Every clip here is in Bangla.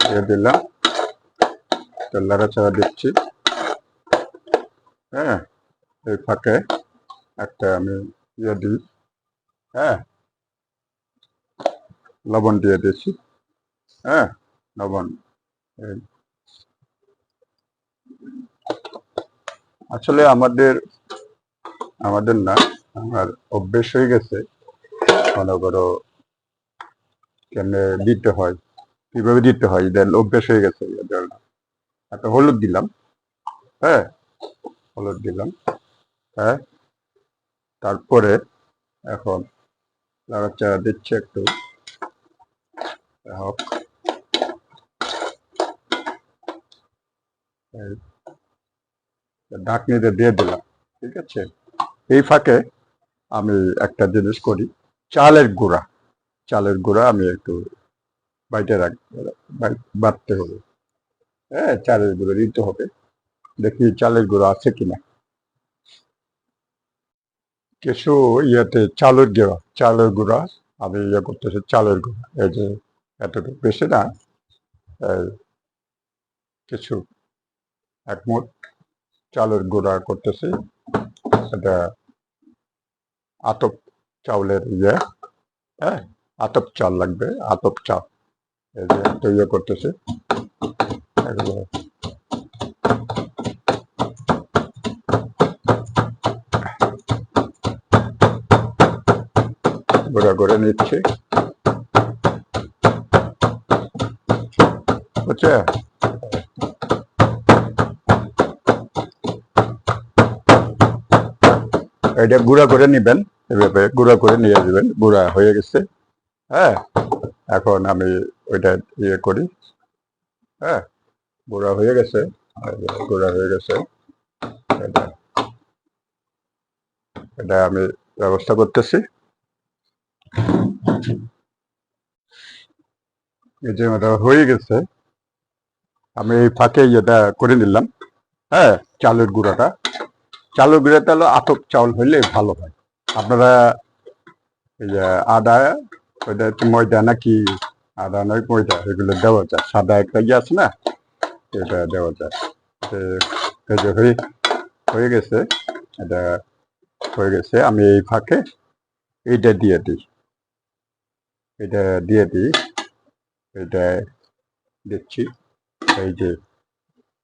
দিয়ে দিলাম। তো লাড়াচাড়া দিচ্ছি। হ্যাঁ এই ফাঁকে একটা আমি ইয়ে দিই। হ্যাঁ লবণ দিয়ে দিচ্ছি হ্যাঁ লবণ। আসলে আমাদের আমাদের না, আমার অভ্যেস হয়ে গেছে। মনে করো কেমনে দিতে হয়। কীভাবে দিতে হয়? এদের অভ্যেস হয়ে গেছে। একটা হলুদ দিলাম। হ্যাঁ? হলুদ দিলাম। হ্যাঁ? তারপরে এখন নাড়াচাড়া দিচ্ছে একটু। হোক ঢাকনিতে দিয়ে দিলাম। ঠিক আছে? এই ফাঁকে আমি একটা জিনিস করি। চালের গুঁড়া। চালের গুঁড়া আমি একটু বাইটে রাখ বাটতে হবে। হ্যাঁ চালের গুঁড়ো দিতে হবে। দেখি চালের গুঁড়ো আছে কিনা। কিছু ইয়েতে চালের গুঁড়া চালের গুঁড়া, আমি ইয়ে করতেছি চালের গুঁড়া। এই যে এতটুকু বেশি না কিছু একমুঠ চালের গুঁড়া করতেছি। এটা আতপ চাউলের ইয়ে হ্যাঁ আতপ চাল লাগবে, আতপ চাল এই যে ইয়ে করতেছে। এগুলো গুঁড়া করে নিচ্ছি। বুঝছে? এটা গুঁড়া করে নিবেন, এভাবে গুঁড়া করে নিয়ে যাবেন, গুঁড়া হয়ে গেছে। হ্যাঁ এখন আমি ওইটা ইয়ে করি। হ্যাঁ গুঁড়া হয়ে গেছে। গুঁড়া হয়ে গেছে। এটা আমি ব্যবস্থা করতেছি। এই যে এটা হয়ে গেছে। আমি এই ফাঁকে এটা করে নিলাম। হ্যাঁ চালের গুঁড়াটা। চালের গুঁড়াটা হলো আতপ চাউল হইলে ভালো হয়। আপনারা আদা ওইটা একটু ময়দা নাকি আদা নয় ময়দা, এগুলো দেওয়া যায়। সাদা একটা ইয়ে আছে না, এটা দেওয়া যায়। হয়ে হয়ে গেছে, এটা হয়ে গেছে, আমি এই ফাঁকে এইটা দিয়ে দিই। এটা দিয়ে দিই, এটা দিচ্ছি। এই যে,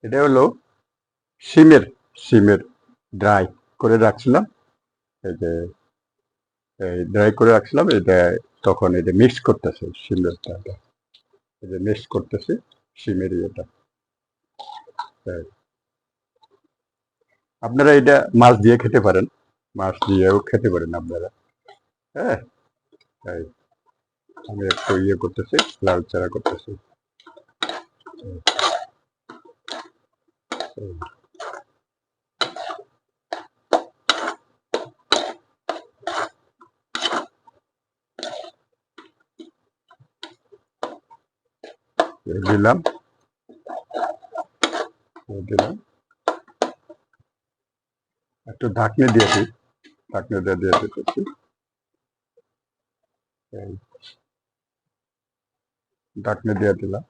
এটা হলো সিমের সিমের ড্রাই করে রাখছিলাম। এই যে এই ড্রাই করে রাখছিলাম, এটা তখন এটা মিক্স করতেছে, সিমের ডালটা এই যে মিক্স করতেছে, সিমের ইয়েটা আপনারা এটা মাছ দিয়ে খেতে পারেন, মাছ দিয়েও খেতে পারেন আপনারা। হ্যাঁ আমি একটু ইয়ে করতেছি, লাল চারা করতেছি। দিলাম এই দিলাম একটু ঢাকনি দিয়ে দিই ঢাকনি দিয়ে দিয়ে দিতেছি এই। ঢাকনি দিয়ে দিলাম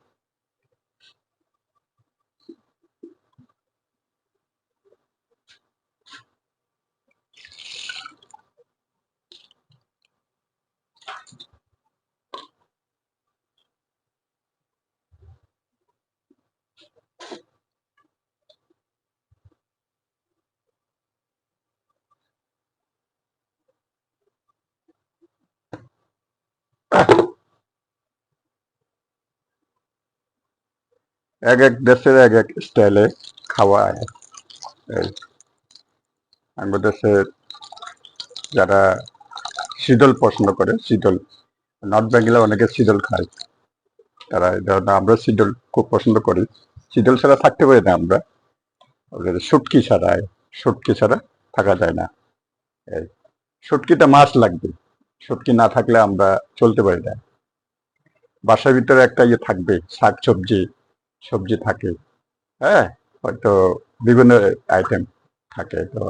এক এক দেশের এক এক স্টাইলে খাওয়া হয়। আমাদের দেশের যারা শীতল পছন্দ করে, শীতল নর্থ বেঙ্গলে অনেকে শীতল খায়। তারা এই ধরনের, আমরা শীতল খুব পছন্দ করি। শীতল ছাড়া থাকতে পারি না আমরা। শুটকি ছাড়া শুটকি ছাড়া থাকা যায় না। এই শুটকিটা মাছ লাগবে। শুটকি না থাকলে আমরা চলতে পারি না। বাসার ভিতরে একটা ইয়ে থাকবে শাক সবজি সবজি থাকে। হ্যাঁ হয়তো বিভিন্ন আইটেম থাকে তো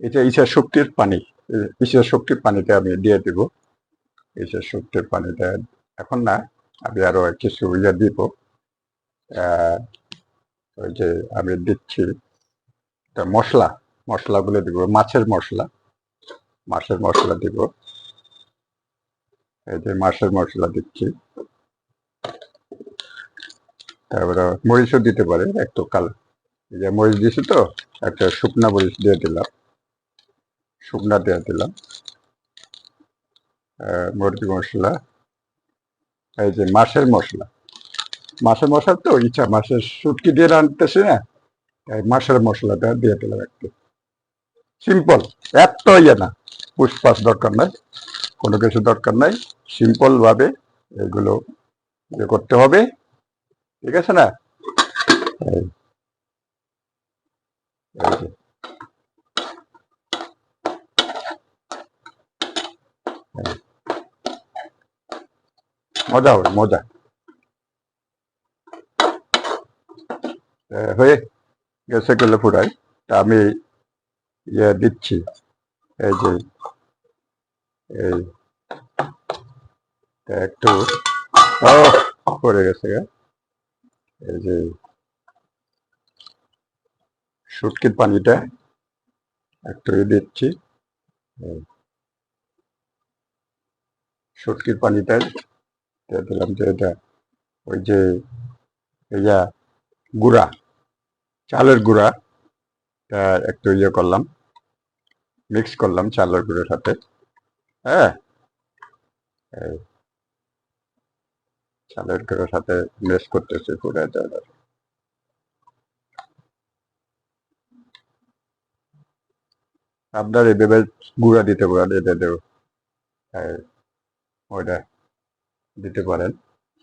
এটা ঈশার শক্তির পানি। ঈশার শক্তির পানিটা আমি দিয়ে দিব। ঈশার শক্তির পানিটা এখন না, আমি আরও কিছু ইয়ে দিব। ওই যে আমি দিচ্ছি মশলা। মশলাগুলো দিব, মাছের মশলা মাছের মশলা দিব। এই যে মাছের মশলা দিচ্ছি। তারপরে মরিচও দিতে পারে একটু কাল এই যে মরিচ দিছি তো, একটা শুকনা মরিচ দিয়ে দিলাম। শুকনা দিয়ে দিলাম। মুরগি মশলা। এই যে মাছের মশলা। মাছের মশলা তো ইচ্ছা, মাছের শুটকি দিয়ে রানতেছি না এই মাছের মশলাটা দিয়ে দিলাম একটু। সিম্পল এত ইয়ে না। পুষ্পাস দরকার নাই। কোনো কিছু দরকার নাই। সিম্পল ভাবে এগুলো ইয়ে করতে হবে। ঠিক আছে না। মজা হবে, মজা। হয়ে গেছে গেলে ফুরাই। তা আমি ইয়ে দিচ্ছি, এই যে, এই একটু পড়ে গেছে গা। এই যে, শুটকির পানিটা একটু দিচ্ছি। শুটকির পানিটা দিলাম যে এটা, ওই যে, গুঁড়া, চালের গুঁড়া, তা একটু ইয়ে করলাম মিক্স করলাম চালের গুঁড়োর সাথে হ্যাঁ চালের গুঁড়োর সাথে মিক্স করতেছি পুরো আপনার এইভাবে গুঁড়া দিতে পারেন এটা দেব ওইটা দিতে পারেন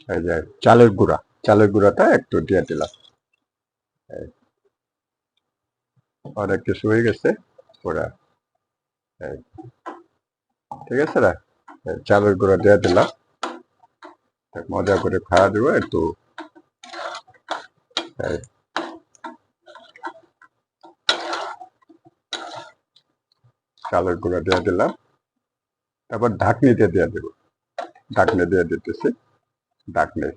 এই যে চালের গুঁড়া, চালের গুঁড়াটা একটু দিয়ে দিলাম। অনেক কিছু হয়ে গেছে ওরা। ঠিক আছে এই চালের গুঁড়া দিয়ে দিলাম। মজা করে খাওয়া দেবো একটু। চালের গুঁড়া দিয়ে দিলাম। তারপর ঢাকনিতে দিয়ে দেবো। ঢাকনি দিয়ে দিতেছি। ঢাকনি।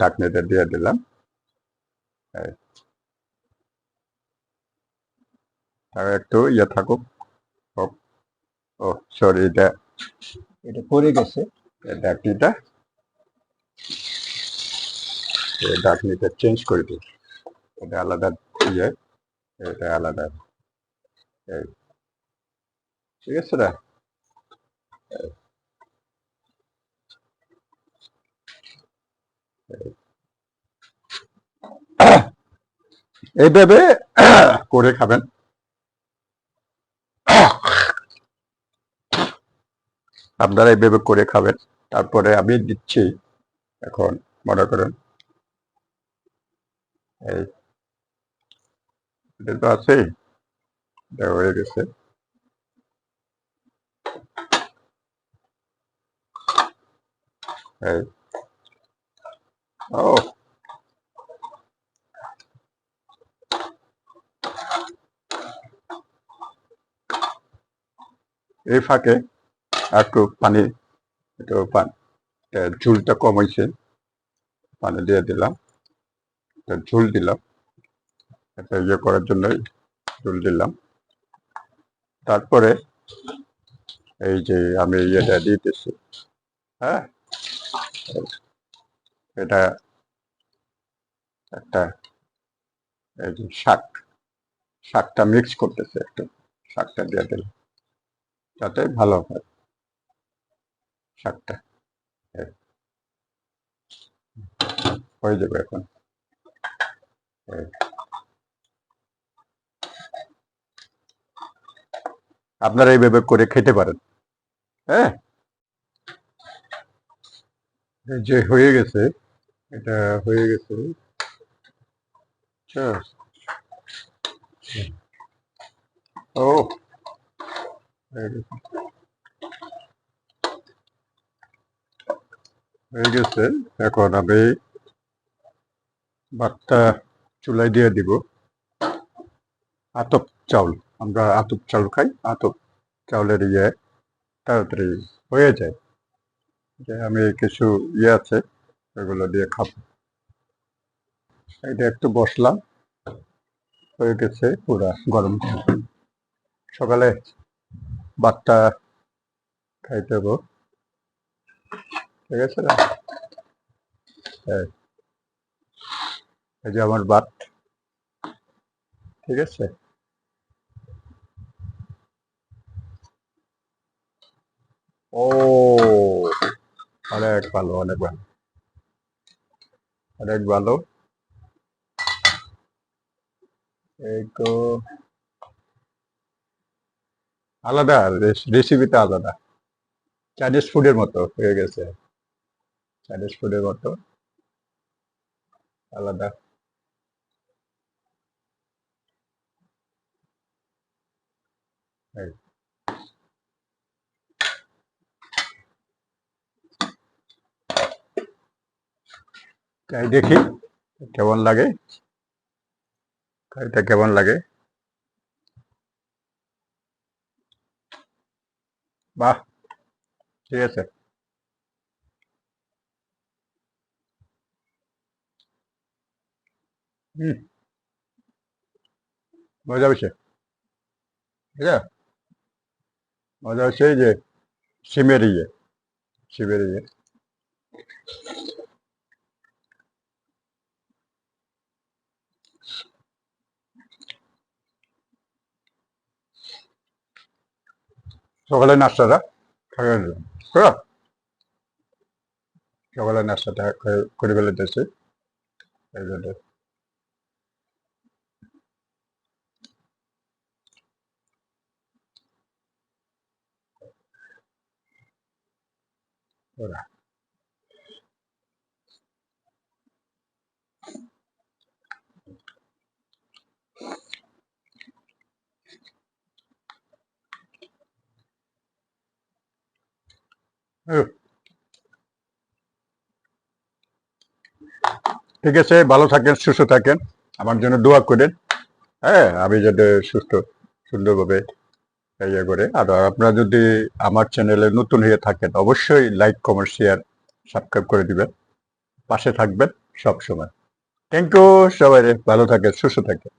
ঢাকনিতে দিয়ে দিলাম। এই। আর একটু ইয়ে থাকুক। ও সরি এটা এটা পড়ে গেছে এই ঢাকনিটা চেঞ্জ করে দিই এটা আলাদা ইয়ে এটা আলাদা ঠিক আছে না এই। এই। এইভাবে করে খাবেন আপনারা এইভাবে করে খাবেন। তারপরে আমি দিচ্ছি, এখন মনে করেন। এই তো আছেই হয়ে গেছে। ও। এই ফাঁকে একটু পানি, একটু ঝুলটা কম হয়েছে পানি দিয়ে দিলাম ঝুল দিলাম একটা ইয়ে করার জন্য ঝুল দিলাম, তারপরে এই যে আমি ইয়েটা দিতেছি হ্যাঁ এটা একটা এই যে শাক, শাকটা মিক্স করতেছে একটু, শাকটা দিয়ে দিলাম, যাতে ভালো হয়। শাকটা হয়ে। যাবে এখন। এই। আপনারা এইভাবে করে খেতে পারেন। হ্যাঁ। যে হয়ে গেছে, এটা হয়ে গেছে। আচ্ছা। ও। হয়ে গেছে। হয়ে গেছে। এখন আমি ভাতটা চুলাই দিয়ে দিব। আতপ চাউল, আমরা আতপ চাউল খাই, আতপ চাউলের ইয়ে তাড়াতাড়ি হয়ে যায়। যে আমি কিছু ইয়ে আছে এগুলো দিয়ে খাব। এটা একটু বসলাম হয়ে গেছে পুরা গরম। সকালে ভাতটা খাইতে হব। ঠিক আছে না? এই যে আমার ভাত ঠিক আছে? ও, অনেক ভালো অনেক ভালো। অনেক ভালো। আলাদা রেসিপিটা আলাদা। চাইনিজ ফুডের মতো হয়ে গেছে। আলাদা। তাই দেখি কেমন লাগে এটা কেমন লাগে বাহ ঠিক আছে হুম মজা হয়েছে। ঠিক আছে? মজা হচ্ছে যে সিমের ইয়ে সিমের ইয়ে। সকালে নাস্তাটা খাইয়ে নিলাম হ্যাঁ। সকালে নাস্তাটা করে- করে ফেলেতেছি এই জন্য ওরা। ঠিক আছে, ভালো থাকেন, সুস্থ থাকেন। আমার জন্য দোয়া করেন। হ্যাঁ আমি যাতে সুস্থ, সুন্দরভাবে ইয়ে করে। আর আপনারা যদি আমার চ্যানেলে নতুন হয়ে থাকেন, অবশ্যই লাইক, কমেন্ট, শেয়ার, সাবস্ক্রাইব করে দিবেন। পাশে থাকবেন সব সময় থ্যাংক ইউ সবাই ভালো থাকে সুস্থ থাকেন।